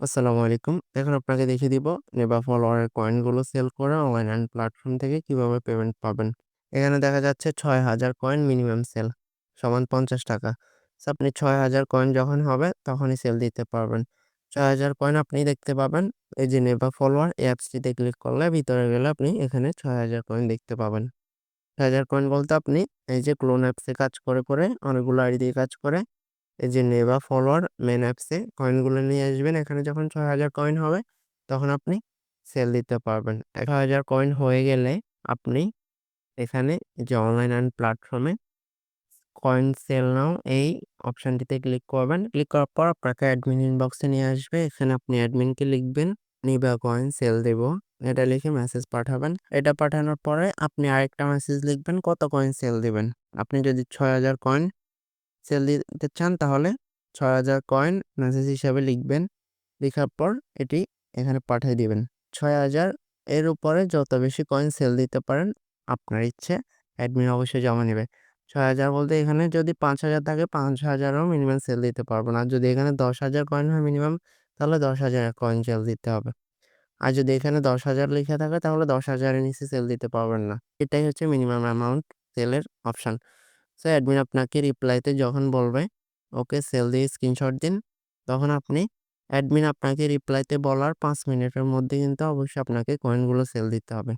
আসসালামু আলাইকুম। এখন আপনাকে দেখিয়ে দিব নেবা ফলোয়ারের কয়েনগুলো সেল করে অনলাইন এন্ড প্ল্যাটফর্ম থেকে কীভাবে পেমেন্ট পাবেন। এখানে দেখা যাচ্ছে ৬০০০ কয়েন মিনিমাম সেল সমান ৳৫০ সো আপনি ৬০০০ কয়েন যখন হবে তখনই সেল দিতে পারবেন। ৬০০০ কয়েন আপনি দেখতে পাবেন এই যে নেবা ফলোয়ার অ্যাপসটিতে ক্লিক করলে ভিতরে গেলে আপনি এখানে ৬০০০ কয়েন দেখতে পাবেন। ৬০০০ কয়েন বলতে আপনি এই যে ক্লোন অ্যাপসে কাজ করে, করে অনেকগুলো আইডি দিয়ে কাজ করে এই যে নেবা ফলোয়ার মেন অ্যাপসে কয়েনগুলো নিয়ে আসবেন। এখানে যখন ৬০০০ কয়েন হবে, তখন আপনি সেল দিতে পারবেন। ৬০০০ কয়েন হয়ে গেলে আপনি এখানে যে অনলাইন অ্যান্ড প্ল্যাটফর্মে কয়েন সেল নাও এই অপশানটিতে ক্লিক করবেন। ক্লিক করার পর আপনাকে অ্যাডমিন ইনবক্সে নিয়ে আসবে। এখানে আপনি অ্যাডমিনকে লিখবেন নিবা কয়েন সেল দেব। এটা লিখে মেসেজ পাঠাবেন। এটা পাঠানোর পরে আপনি আরেকটা মেসেজ লিখবেন, কত কয়েন সেল দিবেন। আপনি যদি ৬০০০ কয়েন সেল দিতে চান, তাহলে ৬০০০ কয়েন মেসেজ হিসাবে লিখবেন। লেখার পর এটি এখানে পাঠিয়ে দিবেন। ৬০০০ এর উপরে যত বেশি কয়েন সেল দিতে পারেন, আপনার ইচ্ছে অ্যাডমিন অবশ্যই জমা নেবে। ৬০০০ বলতে এখানে যদি ৫০০০ থাকে ৫০০০ও মিনিমাম সেল দিতে পারবেন। আর যদি এখানে ১০০০০ কয়েন হয় মিনিমাম তাহলে ১০০০০ কয়েন সেল দিতে হবে। আর যদি এখানে ১০০০০ লেখা থাকে, তাহলে দশ হাজারের নিচে সেল দিতে পারবেন না। এটাই হচ্ছে মিনিমাম অ্যামাউন্ট সেলের অপশন। সো অ্যাডমিন আপনাকে রিপ্লাইতে যখন বলবে ওকে সেল দিয়ে স্ক্রিনশট দিন, তখন আপনি অ্যাডমিন আপনাকে রিপ্লাইতে বলার পাঁচ মিনিটের মধ্যে কিন্তু অবশ্যই আপনাকে কয়েনগুলো সেল দিতে হবে।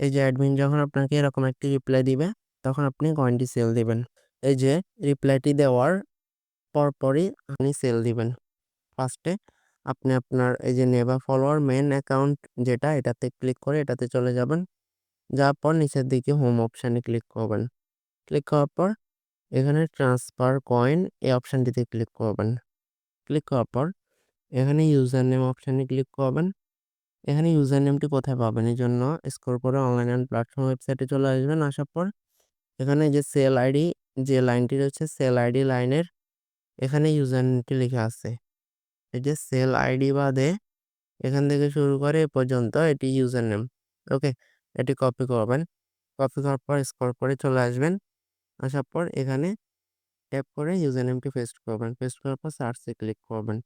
এই যে অ্যাডমিন যখন আপনাকে এরকম একটি রিপ্লাই দিবে, তখন আপনি কয়েনটি সেল দিবেন। এই যে রিপ্লাইটি দেওয়ার পরপরই আপনি সেল দিবেন। ফার্স্টে আপনি আপনার এই যে নেবা ফলোয়ার মেন অ্যাকাউন্ট যেটা, এটাতে ক্লিক করে এটাতে চলে যাবেন। যাওয়ার পর নিচের দিকে হোম অপশানে ক্লিক করবেন। ক্লিক করার পর, এখানে ট্রান্সফার কয়েন এই অপশানটিতে ক্লিক করবেন। ক্লিক করার পর, এখানে ইউজার নেম অপশানে ক্লিক করবেন। এখানে ইউজার নেমটি কোথায় পাবেন এই জন্য স্কোর করে অনলাইন এন্ড প্ল্যাটফর্ম ওয়েবসাইটে চলে আসবেন। আসার পর, এখানে যে সেল আইডি যে লাইনটি রয়েছে সেল আইডি লাইনের এখানে ইউজার নেমটি লেখা আছে। এই যে সেল আইডি বাদে এখান থেকে শুরু করে এ পর্যন্ত এটি ইউজার নেম। ওকে এটি কপি করবেন। কপি করার পর স্কোর করে চলে আসবেন। আসার পর এখানে ট্যাপ করে ইউজার নেমটি পেস্ট করবেন। পেস্ট করার পর সার্চে ক্লিক করবেন।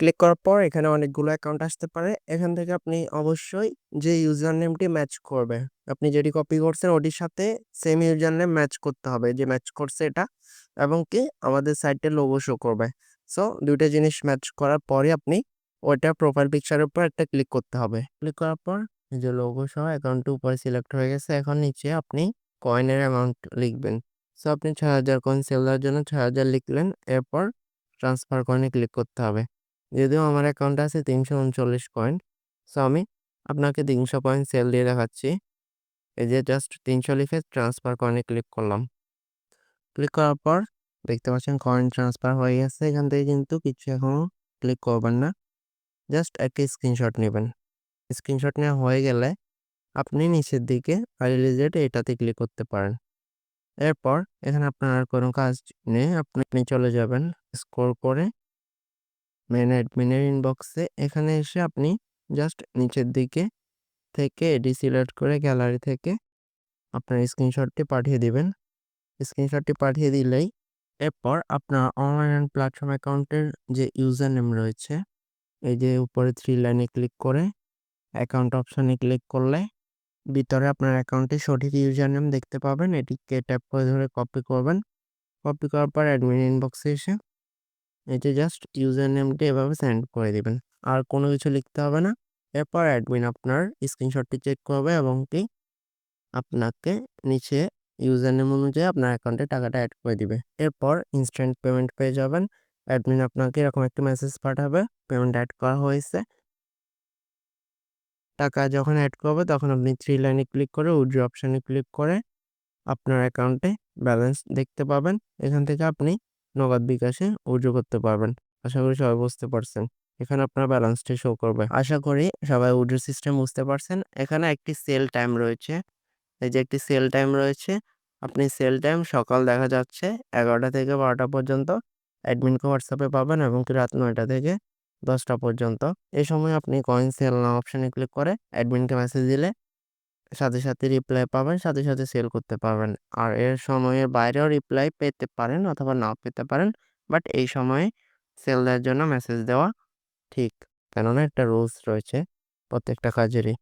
ক্লিক করার পর এখানে অনেকগুলো অ্যাকাউন্ট আসতে পারে। এখান থেকে আপনি অবশ্যই যে ইউজার নেমটি ম্যাচ করবে। আপনি যেটি কপি করছেন ওটির সাথে সেম ইউজার নেম ম্যাচ করতে হবে, যে ম্যাচ করছে এটা এবং কি আমাদের সাইটের লোগো শো করবে। সো দুইটা জিনিস ম্যাচ করার পরে আপনি ওইটা প্রোফাইল পিকচারের উপর একটা ক্লিক করতে হবে। ক্লিক করার পর যে লোগো সহ অ্যাকাউন্টটি উপরে সিলেক্ট হয়ে গেছে। এখন নিচে আপনি কয়েনের অ্যামাউন্ট লিখবেন। সো আপনি ৬০০০ কয়েন সেল দেওয়ার জন্য ৬০০০ লিখলেন। এরপর ট্রান্সফার কয়েনে ক্লিক করতে হবে। যদিও আমার অ্যাকাউন্টে আছে ৩৩৯ কয়েন। সো আমি আপনাকে ৩০০ কয়েন সেল দিয়ে দেখাচ্ছি। এই যে জাস্ট ৩০০ লিখে ট্রান্সফার কয়েনে ক্লিক করলাম। ক্লিক করার পর দেখতে পাচ্ছেন কয়েন ট্রান্সফার হয়ে গেছে। এখান থেকে কিন্তু কিছু এখনও ক্লিক করবেন না। জাস্ট একটা স্ক্রিনশট নেবেন। স্ক্রিনশট নেওয়া হয়ে গেলে আপনি নিচের দিকে ফাইল রিজেট এটাতে ক্লিক করতে পারেন। এরপর এখানে আপনার আর কোনো কাজ নেই। আপনি চলে যাবেন স্কোর করে মেইন অ্যাডমিনের ইনবক্সে এখানে এসে আপনি জাস্ট নিচের দিকে থেকে এটি সিলেক্ট করে গ্যালারি থেকে আপনার স্ক্রিনশটটি পাঠিয়ে দিবেন। স্ক্রিনশটটি পাঠিয়ে দিলেই এরপর আপনার অনলাইন প্ল্যাটফর্ম অ্যাকাউন্টের যে ইউজার নেম রয়েছে, এই যে উপরে থ্রি লাইনে ক্লিক করে অ্যাকাউন্ট অপশানে ক্লিক করলে ভিতরে আপনার অ্যাকাউন্টে সঠিক ইউজার নেম দেখতে পাবেন। এটিকে ট্যাপ করে ধরে কপি করবেন। কপি করার পর অ্যাডমিন ইনবক্সে এসে এটা জাস্ট ইউজার নেমটি এভাবে সেন্ড করে দেবেন আর কোনো কিছু লিখতে হবে না। এরপর অ্যাডমিন আপনার স্ক্রিনশটটি চেক করবে এবং কি আপনাকে নিচে ইউজার নেম অনুযায়ী আপনার অ্যাকাউন্টে টাকাটা অ্যাড করে দিবে। এরপর ইনস্ট্যান্ট পেমেন্ট পেয়ে যাবেন। অ্যাডমিন আপনাকে এরকম একটা মেসেজ পাঠাবে পেমেন্ট অ্যাড করা হয়েছে। টাকা যখন অ্যাড করবে, তখন আপনি থ্রি লাইনে ক্লিক করে উইড্রো অপশানে ক্লিক করে আপনার অ্যাকাউন্টে ব্যালেন্স দেখতে পাবেন। এখান থেকে আপনি নগদ বিকাশে উইথড্র করতে পারবেন। আশা করি সবাই বুঝতে পারছেন। এখানে আপনার ব্যালেন্সটি শো করবে। আশা করি সবাই উইথড্র সিস্টেম বুঝতে পারছেন। এখানে একটি সেল টাইম রয়েছে। এই যে একটি সেল টাইম রয়েছে। আপনি সেল টাইম সকাল দেখা যাচ্ছে ১১টা থেকে ১২টা পর্যন্ত অ্যাডমিনকে হোয়াটসঅ্যাপে পাবেন এবং কি রাত নয়টা থেকে ১০টা পর্যন্ত। এই সময় আপনি কয়েন সেল না অপশানে ক্লিক করে অ্যাডমিনকে মেসেজ দিলে সাথে, সাথে রিপ্লাই পাবেন, সাথে, সাথে সেল করতে পারবেন। আর এর সময়ের বাইরেও রিপ্লাই পেতে পারেন অথবা নাও পেতে পারেন। বাট এই সময়ে সেল দেওয়ার জন্য মেসেজ দেওয়া ঠিক কেননা একটা রুলস রয়েছে প্রত্যেকটা কাজেরই